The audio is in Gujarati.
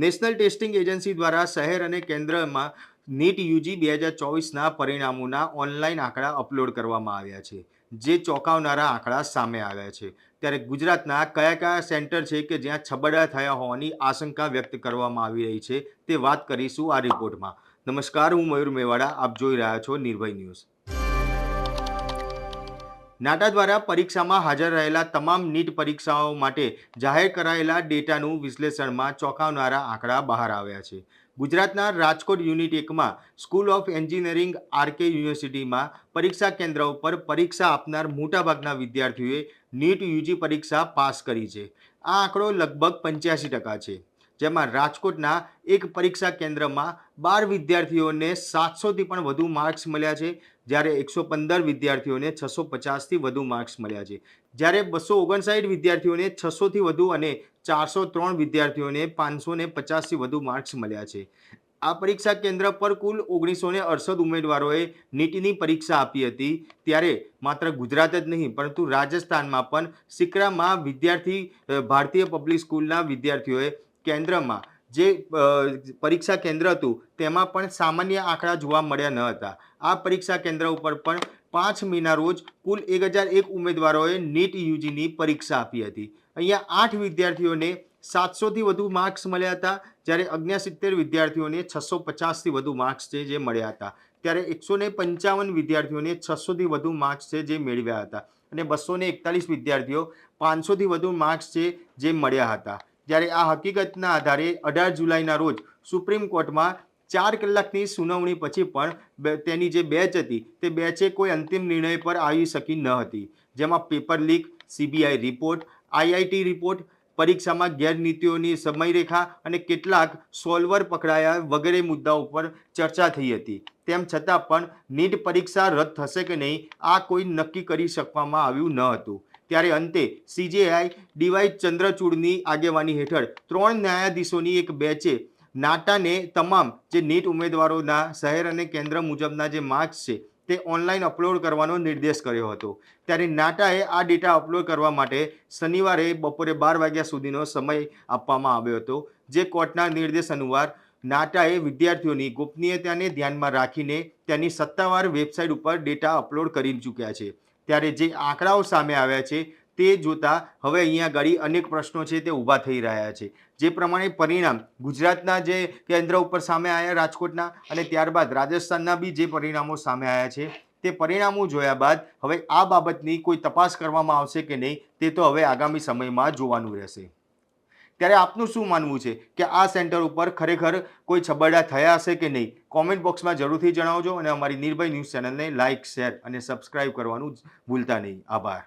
નેશનલ ટેસ્ટિંગ એજન્સી દ્વારા શહેર અને કેન્દ્રમાં નીટ યુજી બે હજાર ચોવીસના પરિણામોના ઓનલાઈન આંકડા અપલોડ કરવામાં આવ્યા છે, જે ચોંકાવનારા આંકડા સામે આવ્યા છે. ત્યારે ગુજરાતના કયા કયા સેન્ટર છે કે જ્યાં છબડા થયા હોવાની આશંકા વ્યક્ત કરવામાં આવી રહી છે તે વાત કરીશું આ રિપોર્ટમાં. નમસ્કાર, હું મયુર મેવાડા, આપ જોઈ રહ્યા છો નિર્ભય ન્યૂઝ. નાટા દ્વારા પરીક્ષામાં હાજર રહેલા તમામ નીટ પરીક્ષાઓ માટે જાહેર કરાયેલા ડેટાનું વિશ્લેષણમાં ચોંકાવનારા આંકડા બહાર આવ્યા છે. ગુજરાતના રાજકોટ યુનિટ એકમાં સ્કૂલ ઓફ એન્જિનિયરિંગ આરકે યુનિવર્સિટીમાં પરીક્ષા કેન્દ્ર ઉપર પરીક્ષા આપનાર મોટાભાગના વિદ્યાર્થીઓએ નીટ યુજી પરીક્ષા પાસ કરી છે. આ આંકડો લગભગ પંચ્યાસી ટકા છે. જેમાં રાજકોટના એક પરીક્ષા કેન્દ્રમાં બાર વિદ્યાર્થીઓને સાતસોથી પણ વધુ માર્ક્સ મળ્યા છે, જ્યારે એકસો પંદર વિદ્યાર્થીઓને છસો પચાસથી વધુ માર્ક્સ મળ્યા છે. જ્યારે બસો ઓગણસાઠ વિદ્યાર્થીઓને છસોથી વધુ અને ચારસો ત્રણ વિદ્યાર્થીઓને પાંચસો ને પચાસથી વધુ માર્ક્સ મળ્યા છે. આ પરીક્ષા કેન્દ્ર પર કુલ ઓગણીસો ને અડસઠ ઉમેદવારોએ નીટની પરીક્ષા આપી હતી, ત્યારે માત્ર ગુજરાત જ નહીં, પરંતુ રાજસ્થાનમાં પણ સિકરામાં વિદ્યાર્થી ભારતીય પબ્લિક સ્કૂલના વિદ્યાર્થીઓએ કેન્દ્રમાં, જે પરીક્ષા કેન્દ્ર હતું, તેમાં પણ સામાન્ય આંકડા જોવા મળ્યા ન હતા. આ પરીક્ષા કેન્દ્ર ઉપર પણ પાંચ મેના રોજ કુલ એક હજાર એક ઉમેદવારોએ નીટ યુજીની પરીક્ષા આપી હતી. અહીંયા આઠ વિદ્યાર્થીઓને સાતસોથી વધુ માર્ક્સ મળ્યા હતા, જ્યારે અગ્નિસિત્તેર વિદ્યાર્થીઓને છસો પચાસથી વધુ માર્ક્સ છે જે મળ્યા હતા. ત્યારે એકસો પંચાવન વિદ્યાર્થીઓને છસોથી વધુ માર્ક્સ છે જે મેળવ્યા હતા. અને બસો એકતાલીસ વિદ્યાર્થીઓ પાંચસોથી વધુ માર્ક્સ છે જે મળ્યા હતા. જ્યારે આ હકીકતના આધારે અઢાર જુલાઈના રોજ સુપ્રીમ કોર્ટમાં ચાર કલાકની સુનાવણી પછી પણ તેની જે બેચ હતી, તે બેચે કોઈ અંતિમ નિર્ણય પર આવી શકી ન હતી. જેમાં paper leak, CBI report, IIT report, પરીક્ષામાં ગેરનીતિઓની સમયરેખા અને કેટલાક સોલ્વર પકડાયા વગેરે મુદ્દાઓ પર ચર્ચા થઈ હતી. તેમ છતાં પણ નીટ પરીક્ષા રદ થશે કે નહીં, આ કોઈ નક્કી કરી શકવામાં આવ્યું ન હતું. ત્યારે અંતે સીજેઆઈ ડીવાય ચંદ્રચૂડની આગેવાની હેઠળ ત્રણ ન્યાયાધીશોની એક બેચે નાટાને તમામ જે નીટ ઉમેદવારોના શહેર અને કેન્દ્ર મુજબના જે માર્ક્સ છે તે ઓનલાઈન અપલોડ કરવાનો નિર્દેશ કર્યો હતો. ત્યારે નાટાએ આ ડેટા અપલોડ કરવા માટે શનિવારે બપોરે બાર વાગ્યા સુધીનો સમય આપવામાં આવ્યો હતો, જે કોર્ટના નિર્દેશ અનુસાર નાટાએ વિદ્યાર્થીઓની ગોપનીયતાને ધ્યાનમાં રાખીને તેની સત્તાવાર વેબસાઇટ ઉપર ડેટા અપલોડ કરી ચૂક્યા છે. ત્યારે જે આંકડાઓ સામે આવ્યા છે તે જોતા હવે અહીંયા આગળ અનેક પ્રશ્નો છે તે ઊભા થઈ રહ્યા છે. જે પ્રમાણે પરિણામ ગુજરાતના જે કેન્દ્ર ઉપર સામે આવ્યા રાજકોટના અને ત્યારબાદ રાજસ્થાનના બી જે પરિણામો સામે આવ્યા છે તે પરિણામો જોયા બાદ હવે આ બાબતની કોઈ તપાસ કરવામાં આવશે કે નહીં તે તો હવે આગામી સમયમાં જોવાનું રહેશે. ત્યારે આપનું શું માનવું છે કે આ સેન્ટર ઉપર ખરેખર કોઈ છબરડા થયા હશે કે નહીં? કોમેન્ટ બોક્સમાં જરૂરથી જણાવજો અને અમારી નિર્ભય ન્યૂઝ ચેનલને લાઇક, શેર અને સબસ્ક્રાઇબ કરવાનું ભૂલતા નહીં. આભાર.